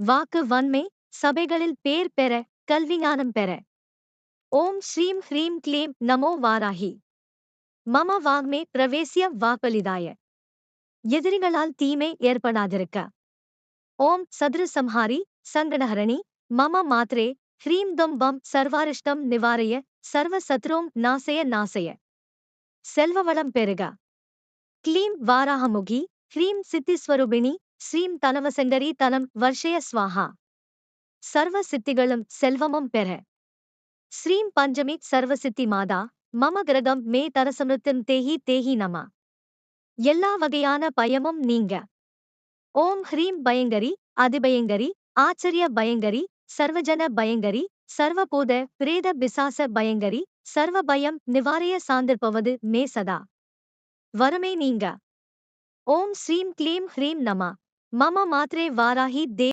வாக்கு வன்மை சபைகளில் பேர் பெற கல்விஞானம் பெற. ஓம் ஸ்ரீம் ஹ்ரீம் க்ளீம் நமோ வாராகி. மம வாங்மே பிரவேசிய வாக்களிதாய. எதிரிகளால் தீமை ஏற்படாதிருக்க. ஓம் சதுர சம்ஹாரி சங்கடஹரணி மம மாத்ரே ஹ்ரீம் தொம் பம் சர்வாரிஷ்டம் நிவாரய சர்வ சத்ரோம் நாசய நாசய. செல்வவளம் பெருக க்ளீம் வாராகமுகி ஹ்ரீம் சித்திஸ்வரூபிணி ஸ்ரீம் தனவசங்கரி தனம் வர்ஷய ஸ்வாஹா. சர்வ சித்திகளும் செல்வமும் பெற. ஸ்ரீம் பஞ்சமி சர்வசித்தி மாதா மம கிரகம் மே தரசமிருத்தம் தேஹி தேஹி நம. எல்லா வகையான பயமும் நீங்க. ஓம் ஹ்ரீம் பயங்கரி அதிபயங்கரி ஆச்சரிய பயங்கரி சர்வஜன பயங்கரி சர்வபூத பிரேத பிசாச பயங்கரி சர்வ பயம் நிவாரிய சார்ந்திருப்பவது மே சதா. வரமே நீங்க. ஓம் ஸ்ரீம் க்ளீம் ஹ்ரீம் நம. மம மாத்ரே வாராகி தே